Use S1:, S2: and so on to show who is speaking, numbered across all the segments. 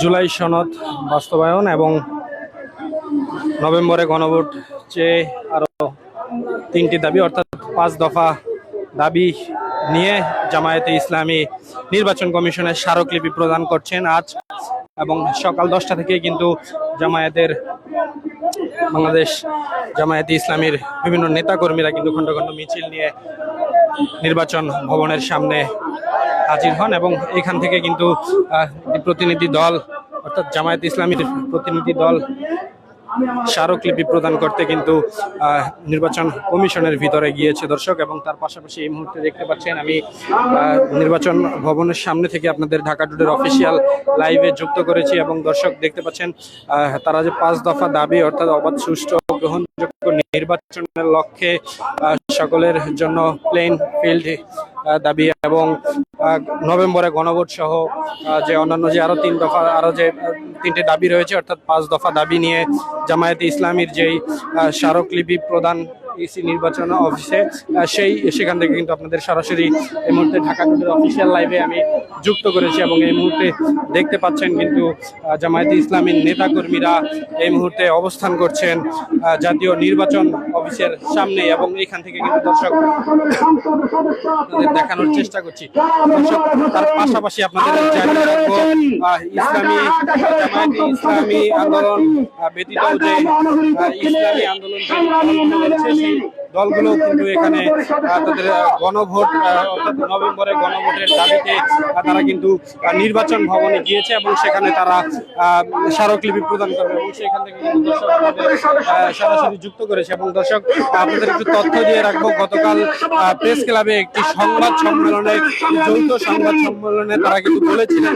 S1: জুলাই সনদ বাস্তবায়ন এবং নভেম্বরে গণভোট চেয়ে আরও তিনটি দাবি, অর্থাৎ পাঁচ দফা দাবি নিয়ে জামায়াতে ইসলামী নির্বাচন কমিশনের স্মারকলিপি প্রদান করছেন আজ এবং সকাল দশটা থেকে কিন্তু জামায়াতের বাংলাদেশ জামায়াতে ইসলামীর বিভিন্ন নেতাকর্মীরা কিন্তু খণ্ড খণ্ড মিছিল নিয়ে নির্বাচন ভবনের সামনে হাজির হন এবং এখান থেকে কিন্তু প্রতিনিধি দল, অর্থাৎ জামায়াত ইসলামীর প্রতিনিধি দল, স্মারকলিপি প্রদান করতে কিন্তু নির্বাচন কমিশনের ভিতরে গিয়েছে দর্শক এবং তার পাশাপাশি এই মুহূর্তে দেখতে পাচ্ছেন আমি নির্বাচন ভবনের সামনে থেকে আপনাদের ঢাকা টুডের অফিসিয়াল লাইভে যুক্ত করেছি এবং দর্শক দেখতে পাচ্ছেন তারা যে পাঁচ দফা দাবি, অর্থাৎ অবাধ সুষ্ঠু গ্রহণযোগ্য নির্বাচনের লক্ষ্যে সকলের জন্য প্লেন ফিল্ড দাবি এবং নভেম্বরে গণভোট সহ যে অন্যান্য যে আরও তিন দফা আরও যে তিনটি দাবি রয়েছে, অর্থাৎ পাঁচ দফা দাবি নিয়ে জামায়াতে ইসলামীর যেই স্মারকলিপি প্রদান ইসি নির্বাচন অফিসে সেই, সেখান থেকে কিন্তু আপনাদের সরাসরি এই মুহূর্তে ঢাকা টুডের অফিসিয়াল লাইভে আমি যুক্ত করেছি এবং এই মুহূর্তে দেখতে পাচ্ছেন কিন্তু জামায়াতে ইসলামীর নেতাকর্মীরা এই মুহূর্তে অবস্থান করছেন জাতীয় নির্বাচন অফিসের সামনে এবং এখান থেকে কিন্তু দর্শক দেখানোর চেষ্টা করছি। তার পাশাপাশি আপনাদের ইসলামী ইসলামী আন্দোলন ব্যতীত যে ইসলামী আন্দোলন দলগুলো কিন্তু এখানে তাদের গণভোট নভেম্বরে গণভোটের দাবিতে তারা কিন্তু নির্বাচন ভবনে গিয়েছে এবং সেখানে তারা স্মারকলিপি প্রদান করবে এবং সেখান থেকে সরাসরি যুক্ত করেছে এবং দর্শক আপনাদের একটু তথ্য দিয়ে রাখব, গতকাল প্রেস ক্লাবে একটি সংবাদ সম্মেলনে, যৌথ সংবাদ সম্মেলনে তারা কিন্তু বলেছিলেন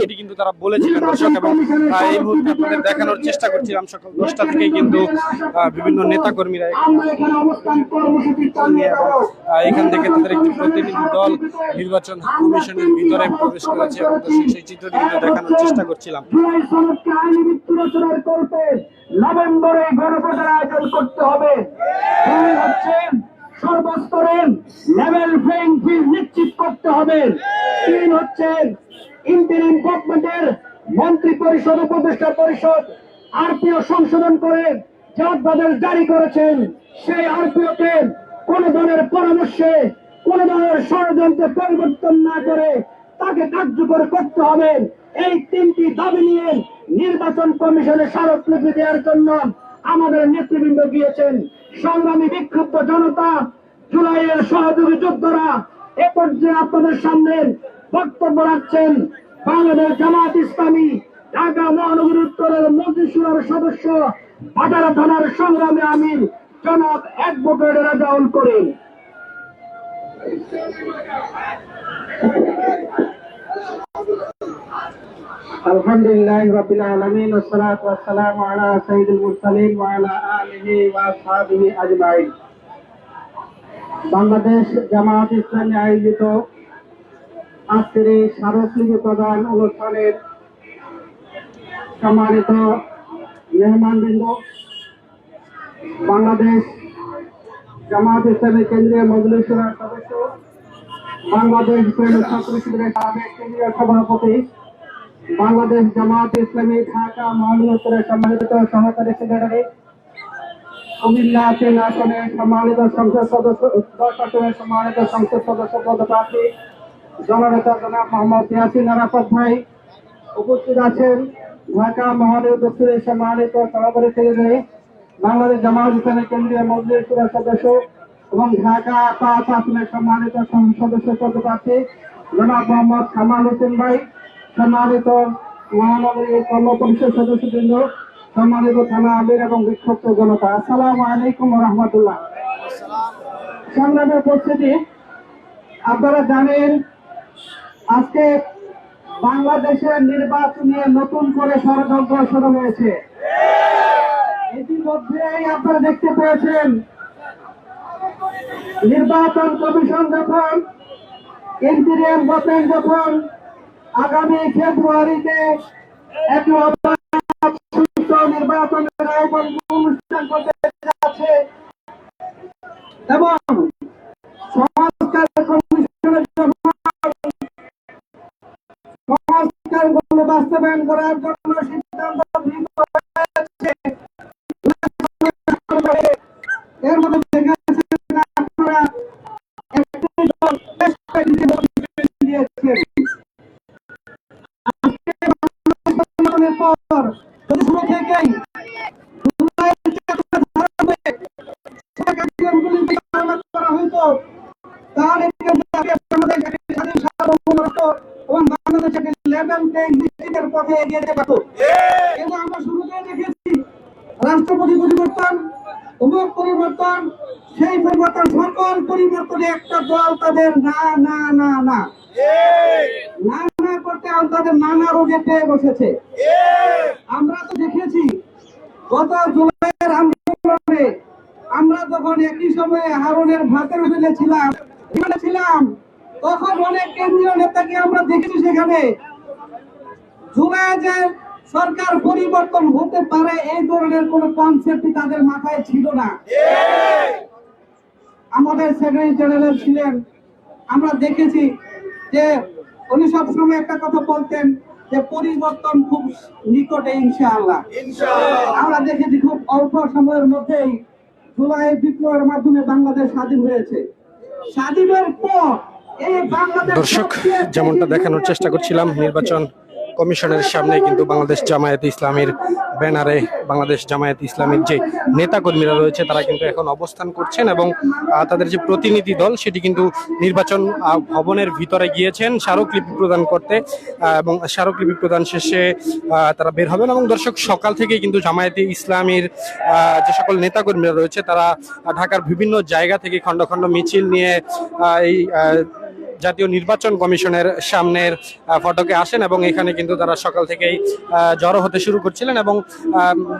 S1: সেটি কিন্তু তারা বলেছিলেন দর্শক এবং এই মুহূর্তে আপনাদের দেখানোর চেষ্টা করছিলাম। সকাল দশটা থেকে কিন্তু বিভিন্ন নেতা কর্মীরা
S2: আমরা এখানে
S1: থেকে তাদের একটি প্রতিনিধি দল নির্বাচন কমিশনের ভিতরে প্রবেশ করেছে সেই চিত্রটি কিন্তু দেখানোর চেষ্টা করছিলাম।
S2: নভেম্বরে গণভোটের আয়োজন করতে হবে। হচ্ছে সর্বস্তরের লেভেল প্লেইং ফিল্ড নিশ্চিত করতে হবে। তিন হচ্ছে ইন্টারিম গভর্নমেন্টের মন্ত্রী পরিষদ, উপদেষ্টা পরিষদ আরপিও সংশোধন করে যে অধ্যাদেশ জারি করেছেন, সেই আরপিওকে কোন দলের পরামর্শে, কোন দলের ষড়যন্ত্রে পরিবর্তন না করে তাকে কার্যকর করতে হবে। এই তিনটি দাবি নিয়ে নির্বাচন কমিশনে স্মারকলিপি দেওয়ার জন্য আমাদের নেতৃবৃন্দ গিয়েছেন। সংগ্রামী বিক্ষুব্ধ জনতা, জুলাইয়ের সহযোগী যোদ্ধারা, এ পর্যায়ে আপনাদের সামনে বক্তব্য রাখছেন বাংলাদেশ জামাত ইসলামী, ঢাকা মহানগর উত্তরের মন্ত্রিসভার সদস্য ভাটারা থানার সংগ্রামী আমির জনাব অ্যাডভোকেট রাজাউল করিম। الحمد لله رب العالمين والصلاة والسلام على سيد المرسلين وعلى آله وأصحابه أجمعين বাংলাদেশ জামাত ইসলামী আয়োজিত আজকের এই স্মারকলিপি প্রদান অনুষ্ঠানের সম্মানিত মেহমানবৃন্দ বাংলাদেশ জামাত ইসলামী কেন্দ্রীয় মজলিসুরার সদস্য বাংলাদেশ ইসলামী ছাত্র শিবিরের সাবেক কেন্দ্রীয় সভাপতি বাংলাদেশ জামাত ইসলামী ঢাকা মহানগরের সম্মানিত সহকারী সেক্রেটারি। কুমিল্লা তিন আসনের সম্মানিত সংসদ সদস্য, দশ আসনের সম্মানিত সংসদ সদস্য পদপ্রার্থী, জননেতা জনাব মোহাম্মদ ইয়াসিন আরাফাত ভাই উপস্থিত আছেন। ঢাকা মহানগর দক্ষিণের সম্মানিত সভাপতি সেক্রেটারি, বাংলাদেশ জামাত ইসলামী কেন্দ্রীয় মজলিসের সদস্য এবং ঢাকা পাঁচ আসনের সম্মানিত সদস্য পদপ্রার্থী, জনাব মোহাম্মদ কামাল হোসেন ভাই। সম্মানিত মহানগরী কর্ম পরিষদ সদস্যবৃন্দ, সম্মানিত থানা আমির এবং বিক্ষুব্ধ জনতা, আসসালাম আলাইকুম রহমতুল্লাহ। সংগ্রামে উপস্থিতি, আপনারা জানেন, আজকে বাংলাদেশের নির্বাচনে নতুন করে ষড়যন্ত্র শুরু হয়েছে। ইতিমধ্যেই আপনারা দেখতে পেয়েছেন, নির্বাচন কমিশন যখন ইন্টিরিয়াম গভর্নমেন্ট যখন আগামী ফেব্রুয়ারিতে একটি সুস্থ নির্বাচনের আয়োজন অনুষ্ঠান করতে যাচ্ছে। এবং আমরা রাষ্ট্রপতি পরিবর্তন উমুক পরিবর্তন সেই পরিবর্তন সকল পরিবর্তনে একটা দল তাদের না না না না আমরা তো দেখেছি গত জুলাইয়ের আমরা তখন একই সময়ে হারুনের ভাতের ছিলাম ছিলাম তখন অনেক কেন্দ্রীয় নেতাকে আমরা দেখেছি সেখানে। জুলাই যে সরকার পরিবর্তন হতে পারে এই ধরনের কোন কনসেপ্টই তাদের মাথায় ছিল না। আমাদের সেক্রেটারি জেনারেল ছিলেন। আমরা দেখেছি যে উনি সবসময় একটা কথা বলতেন যে পরিবর্তন খুব নিকটে ইনশাআল্লাহ। আমরা দেখেছি খুব অল্প সময়ের মধ্যেই জুলাই বিপ্লবের মাধ্যমে বাংলাদেশ স্বাধীন হয়েছে। স্বাধীনের পর
S1: দর্শক, যেমনটা দেখানোর চেষ্টা করছিলাম, নির্বাচন কমিশনের সামনে কিন্তু বাংলাদেশ জামায়াত ইসলামীর ব্যানারে বাংলাদেশ জামায়াত ইসলামীর যে নেতাকর্মীরা রয়েছে, তারা কিন্তু এখন অবস্থান করছেন এবং তাদের যে প্রতিনিধি দল, সেটি কিন্তু নির্বাচন ভবনের ভিতরে গিয়েছেন, স্মারকলিপি প্রদান করতে এবং স্মারকলিপি প্রদান শেষে তারা বের হবেন এবং দর্শক, সকাল থেকেই কিন্তু জামায়াতে ইসলামীর যে সকল নেতাকর্মীরা রয়েছে, তারা ঢাকার বিভিন্ন জায়গা থেকে খণ্ড খণ্ড মিছিল নিয়ে এই জাতীয় নির্বাচন কমিশনের সামনের ফটকে আসেন এবং এখানে কিন্তু তারা সকাল থেকেই জড়ো হতে শুরু করছিলেন এবং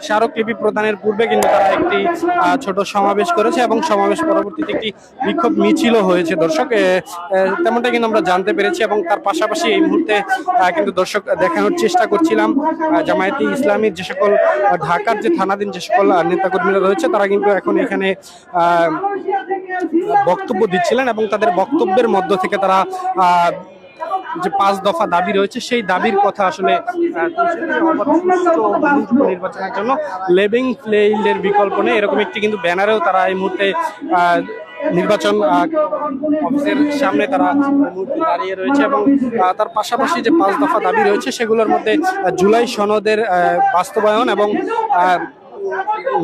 S1: স্মারকলিপি প্রদানের পূর্বে কিন্তু তারা একটি ছোট সমাবেশ করেছে এবং সমাবেশ পরবর্তীতে একটি বিক্ষোভ মিছিলও হয়েছে দর্শক। তেমনটা কিন্তু আমরা জানতে পেরেছি এবং তার পাশাপাশি এই মুহূর্তে কিন্তু দর্শক দেখানোর চেষ্টা করছিলাম। জামায়াতে ইসলামীর যে সকল ঢাকার যে থানাধীন যে সকল নেতাকর্মীরা রয়েছে তারা কিন্তু এখন এখানে বক্তব্য দিচ্ছিলেন এবং তাদের বক্তব্যের মধ্য থেকে তারা যে পাঁচ দফা দাবি রয়েছে, সেই দাবির কথা আসলে নির্বাচনের জন্য লেভিং ফিল্ডের বিকল্প নেই। এরকম একটি কিন্তু ব্যানারেও তারা এই মুহূর্তে নির্বাচন অফিসের সামনে তারা দাঁড়িয়ে রয়েছে এবং তার পাশাপাশি যে পাঁচ দফা দাবি রয়েছে, সেগুলোর মধ্যে জুলাই সনদের বাস্তবায়ন এবং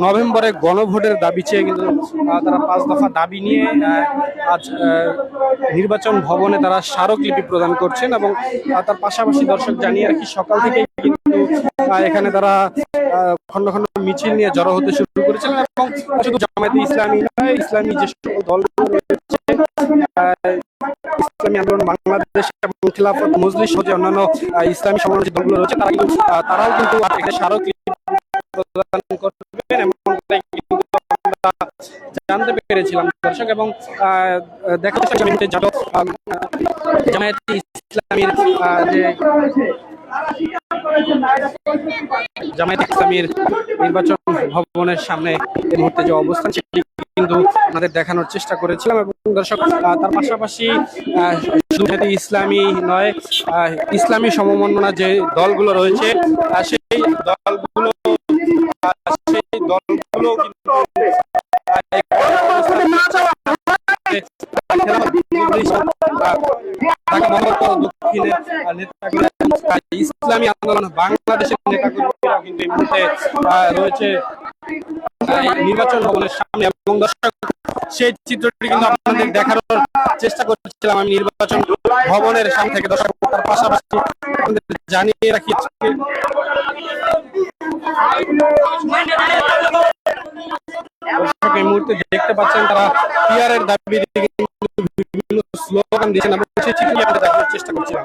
S1: নভেম্বরে গণভোটের দাবি চেয়ে কিন্তু তারা পাঁচ দফা দাবি নিয়ে আজ নির্বাচন ভবনে তারা স্মারকলিপি প্রদান করছেন এবং তার পাশাপাশি দর্শক জানিয়ে রাখি সকাল থেকে কিন্তু এখানে তারা খন্ড খণ্ড মিছিল নিয়ে জড়ো হতে শুরু করেছিলেন এবং শুধু জামায়াতে ইসলামী নয়, ইসলামী যে সকল দল ইসলামী আন্দোলন বাংলাদেশ এবং খিলাফত মজলিস অন্যান্য ইসলামী যে দলগুলো রয়েছে, তারা কিন্তু তারাও কিন্তু স্মারকলিপি প্রদান করবেন এবং কিন্তু আমরা জানতে পেরেছিলাম, দর্শক এবং ইসলামীর যে। জামায়াত ইসলামীর নির্বাচন ভবনের সামনে এই মুহূর্তে যে অবস্থান, সেটি কিন্তু আমাদের দেখানোর চেষ্টা করেছিলাম এবং দর্শক তার পাশাপাশি শুধু ইসলামী নয় ইসলামী সমমন্বনা যে দলগুলো রয়েছে সেই দলগুলো ইসলামী আন্দোলন বাংলাদেশের নেতাকর্মীরা কিন্তু এই মুহূর্তে রয়েছে নির্বাচন ভবনের সামনে। এবং দর্শক, সেই চিত্রটি কিন্তু আপনাদের দেখানোর চেষ্টা করছিলাম আমি নির্বাচন ভবনের সামনে থেকে। দর্শক পাশাপাশি জানিয়ে রাখি এই মুহূর্তে দেখতে পাচ্ছেন তারা পিয়ারের দাবি বিভিন্ন স্লোগান দিয়েছেন এবং সেই চিত্রটি আমরা দেখানোর চেষ্টা করছিলাম।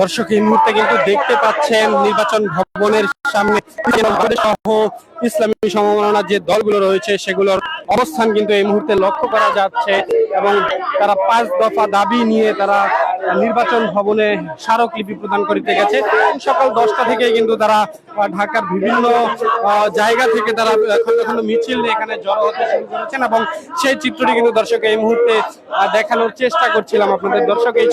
S1: দর্শক, এই মুহূর্তে কিন্তু দেখতে পাচ্ছেন নির্বাচন ভবনের সামনে সহ ইসলামী সমমনার যে দলগুলো রয়েছে, সেগুলোর অবস্থান কিন্তু এই মুহূর্তে লক্ষ্য করা যাচ্ছে এবং তারা পাঁচ দফা দাবি নিয়ে তারা নির্বাচন ভবনে স্মারকলিপি প্রদান করতে গেছে। সকাল দশটা থেকে কিন্তু তারা ঢাকার বিভিন্ন জায়গা থেকে তারা খন্ড খন্ড মিছিল এখানে জড়ো হতে শুরু করেছেন এবং সেই চিত্রটি কিন্তু দর্শক এই মুহূর্তে দেখানোর চেষ্টা করছিলাম আপনাদের দর্শক